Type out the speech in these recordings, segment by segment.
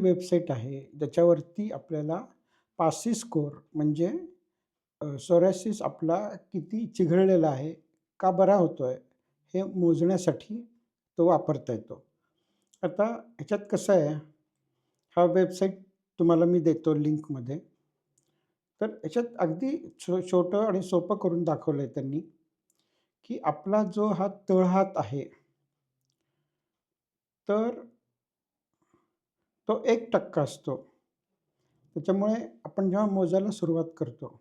Website आहे ज्याच्यावरती आपल्याला पासी स्कोर म्हणजे सोरॅसिस आपला किती चिघळलेला आहे, का बरा होतो आहे हे मोजण्यासाठी तो वापरता येतो. आता ह्याच्यात कसं आहे, हा वेबसाईट तुम्हाला मी देतो लिंकमध्ये. तर ह्याच्यात अगदी छो छोटं आणि सोपं करून दाखवलं आहे त्यांनी, की आपला जो हा तळहात आहे तर तो एक टक्का असतो. त्याच्यामुळे आपण जेव्हा मोजायला सुरुवात करतो,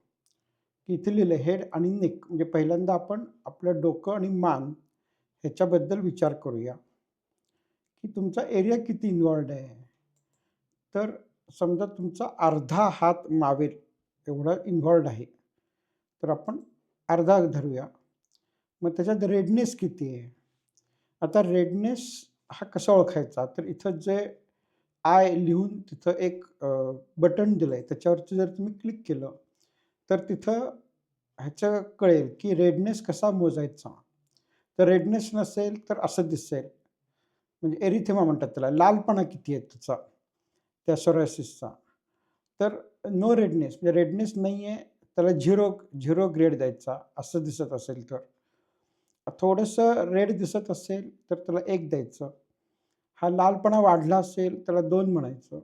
की इथे लिहिलं हेड आणि नेक म्हणजे पहिल्यांदा आपण आपलं डोकं आणि मान ह्याच्याबद्दल विचार करूया, की तुमचा एरिया किती इन्वॉल्ड आहे. तर समजा तुमचा अर्धा हात मावेल एवढा इन्व्हॉल्व्ड आहे. तर आपण अर्धा धरूया. मग त्याच्यात रेडनेस किती आहे? आता रेडनेस हा कसा ओळखायचा? तर इथं जे आय लिहून तिथं एक बटन दिलं आहे त्याच्यावरती जर तुम्ही क्लिक केलं, तर तिथं ह्याचं कळेल, की रेडनेस कसा मोजायचा. तर रेडनेस नसेल तर असं दिसेल. म्हणजे एरिथेमा म्हणतात त्याला. लालपणा किती आहे त्याचा, त्या सोरायसिसचा. तर नो रेडनेस म्हणजे रेडनेस नाही आहे त्याला 0 0 ग्रेड द्यायचा, असं दिसत असेल तर. थोडंसं रेड दिसत असेल, तर त्याला एक द्यायचं. हा लालपणा वाढला असेल, त्याला दोन म्हणायचं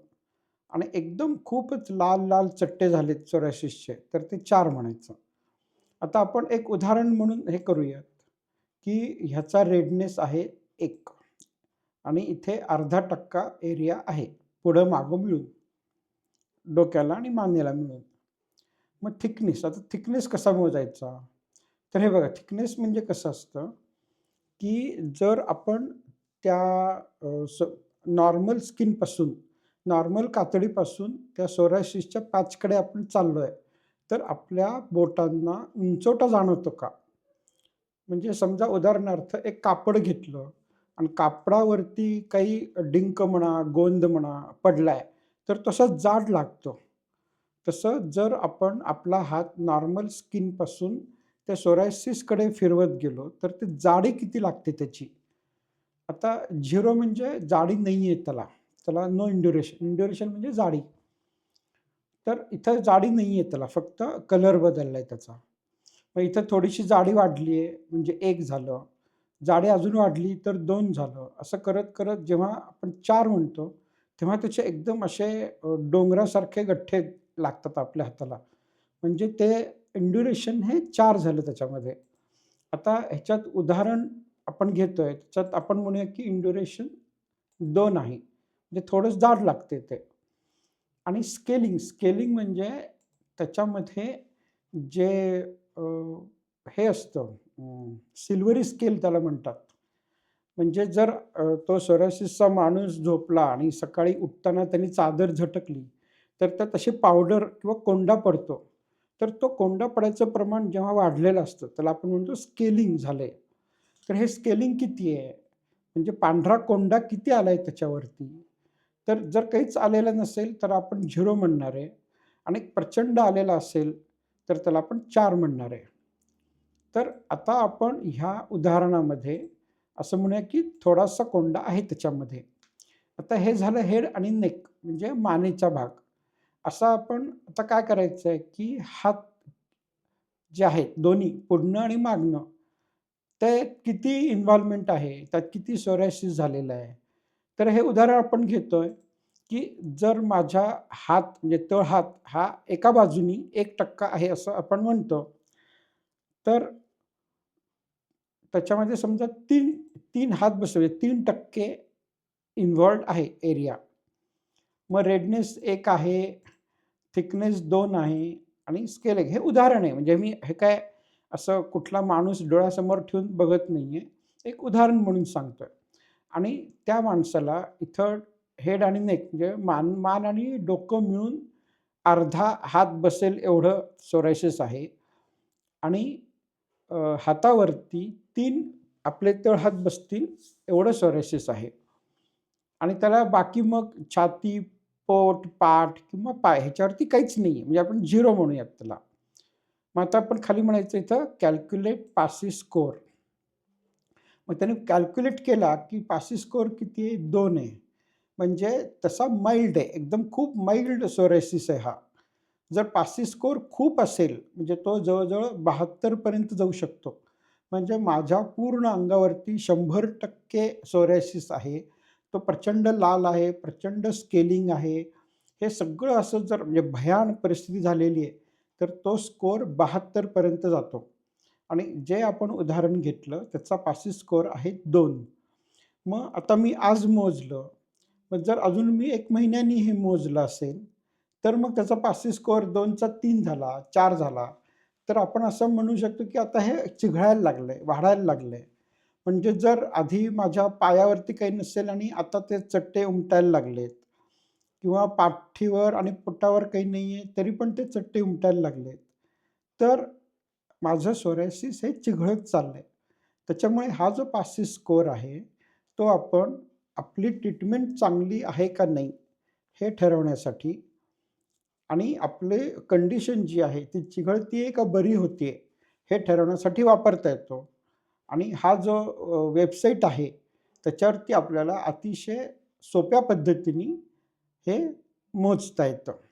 आणि एकदम खूपच लाल-लाल चट्टे झालेत सोरायसिसचे, तर ते चार म्हणायचं. आता आपण एक उदाहरण म्हणून हे करूयात, की ह्याचा रेडनेस आहे एक आणि इथे अर्धा टक्का एरिया आहे, पुढं-मागं मिळून. डोक्याला आणि मानेला मिळून. मग थिकनेस, आता थिकनेस कसा मोजायचा? तर हे बघा थिकनेस म्हणजे कसं असतं, की जर आपण त्या स नॉर्मल स्किनपासून, नॉर्मल कातडीपासून त्या सोरायसिसच्या पॅचकडे आपण चाललो आहे तर आपल्या बोटांना उंचवटा जाणवतो का? म्हणजे समजा उदाहरणार्थ एक कापड घेतलं आणि कापडावरती काही डिंक म्हणा, गोंद म्हणा पडलाय, तर तसा जाड लागतो. तसं जर आपण आपला हात नॉर्मल स्किनपासून त्या सोरायसिसकडे फिरवत गेलो, तर ते जाडी किती लागते त्याची? आता झिरो म्हणजे जाडी नाहीये त्याला. त्याला नो इंड्युरेशन. इंड्युरेशन म्हणजे जाडी. तर इथं जाडी नाहीये त्याला, फक्त कलर बदलला आहे त्याचा. मग इथं थोडीशी जाडी वाढली आहे, म्हणजे एक झालं. जाडी अजून वाढली तर दोन झालं. असं करत-करत जेव्हा आपण चार म्हणतो, तेव्हा त्याचे एकदम असे डोंगरासारखे गठ्ठे लागतात आपल्या हाताला. म्हणजे ते इंड्युरेशन हे चार झालं त्याच्यामध्ये. आता ह्याच्यात उदाहरण आपण घेतोय, त्याच्यात आपण म्हणूया की इंड्युरेशन दोन आहे. म्हणजे थोडंच जाड लागते ते. आणि स्केलिंग, स्केलिंग म्हणजे त्याच्यामध्ये जे हे असतं सिल्वरी सिल्व्हरी स्केल त्याला म्हणतात. म्हणजे जर तो सोरायसिसचा माणूस झोपला आणि सकाळी उठताना त्यानी चादर झटकली, तर त्यात अशी पावडर किंवा कोंडा पडतो. तर तो कोंडा पडायचं प्रमाण जेव्हा वाढलेलं असतं, त्याला आपण म्हणतो स्केलिंग झालं आहे तर हे स्केलिंग किती आहे? म्हणजे पांढरा कोंडा किती आला आहे त्याच्यावरती? तर जर काहीच आलेलं नसेल, तर आपण झिरो म्हणणार आहे आणि प्रचंड आलेला असेल, तर त्याला आपण चार म्हणणार आहे. तर आता आपण ह्या उदाहरणामध्ये असं म्हणूया की थोडासा कोंडा आहे त्याच्यामध्ये. आता हे झालं हेड आणि नेक म्हणजे मानेचा भाग. असा आपण आता काय करायचं आहे की हात जे आहेत दोन्ही पुढणं आणि मागणं ते किती इन्व्हॉल्वमेंट आहे, त्यात किती सोरायसिस झालेलं आहे. तर हे उदाहरण आपण घेतोय, की जर माझा हात म्हणजे तळहात हा एका बाजूनी एक टक्का आहे असं आपण म्हणतो. तर त्याच्यामध्ये समजा 3 3 हात बसवले, तीन टक्के इन्व्हॉल्व्ड आहे एरिया. मग रेडनेस एक आहे, थिकनेस दोन आहे आणि स्केल एक हे उदाहरण आहे. म्हणजे मी हे काय असं कुठला माणूस डोळ्यासमोर ठेवून बघत नाही आहे एक उदाहरण म्हणून सांगतोय. आणि त्या माणसाला इथं हेड आणि नेक म्हणजे मान मान आणि डोकं मिळून अर्धा हात बसेल एवढं सोरायसिस आहे. आणि हातावरती तीन आपले तळ हात बसतील एवढं सोरायसिस आहे. आणि त्याला बाकी मग छाती, पोट, पाठ किंवा पाय ह्याच्यावरती काहीच नाही आहे म्हणजे आपण झिरो म्हणूयात त्याला. मग आता आपण खाली म्हणायचं इथं कॅल्क्युलेट पासी स्कोर. मग त्याने कॅल्क्युलेट केला, की पासी स्कोर किती आहे? दोन आहे. म्हणजे तसा माइल्ड आहे. एकदम खूप माइल्ड सोरायसिस आहे हा. जर पासी स्कोर खूप असेल, म्हणजे तो जवळजवळ बहात्तरपर्यंत जाऊ शकतो. म्हणजे माझ्या पूर्ण अंगावरती 100% सोरायसिस आहे. तो प्रचंड लाल आहे, प्रचंड स्केलिंग आहे. हे सगळं असं जर म्हणजे भयान परिस्थिती झालेली आहे, तर तो स्कोअर बहात्तरपर्यंत जातो. आणि जे आपण उदाहरण घेतलं त्याचा पासी स्कोअर आहे दोन मग आता मी आज मोजलं. मग जर अजून मी एक महिन्यानी हे मोजलं असेल, तर मग त्याचा पासी स्कोअर दोनचा तीन झाला, चार झाला. तर आपण असं म्हणू शकतो, की आता हे चिघळायला लागलं आहे वाढायला लागलं आहे म्हणजे जर आधी माझ्या पायावरती काही नसेल आणि आता ते चट्टे उमटायला लागलेत किंवा पाठीवर आणि पोटावर काही नाही आहे तरी पण ते चट्टे उमटायला लागले आहेत तर माझं सोरायसिस हे चिघळत चाललं आहे त्याच्यामुळे हा जो पासिस स्कोर आहे, तो आपण आपली ट्रीटमेंट चांगली आहे का नाही, हे ठरवण्यासाठी आणि आपले कंडिशन जी आहे ती चिघळती आहे का बरी होती आहे हे ठरवण्यासाठी वापरता येतो. आणि हा जो वेबसाईट आहे, त्याच्यावरती आपल्याला अतिशय सोप्या पद्धतीने हे मोजता येतं.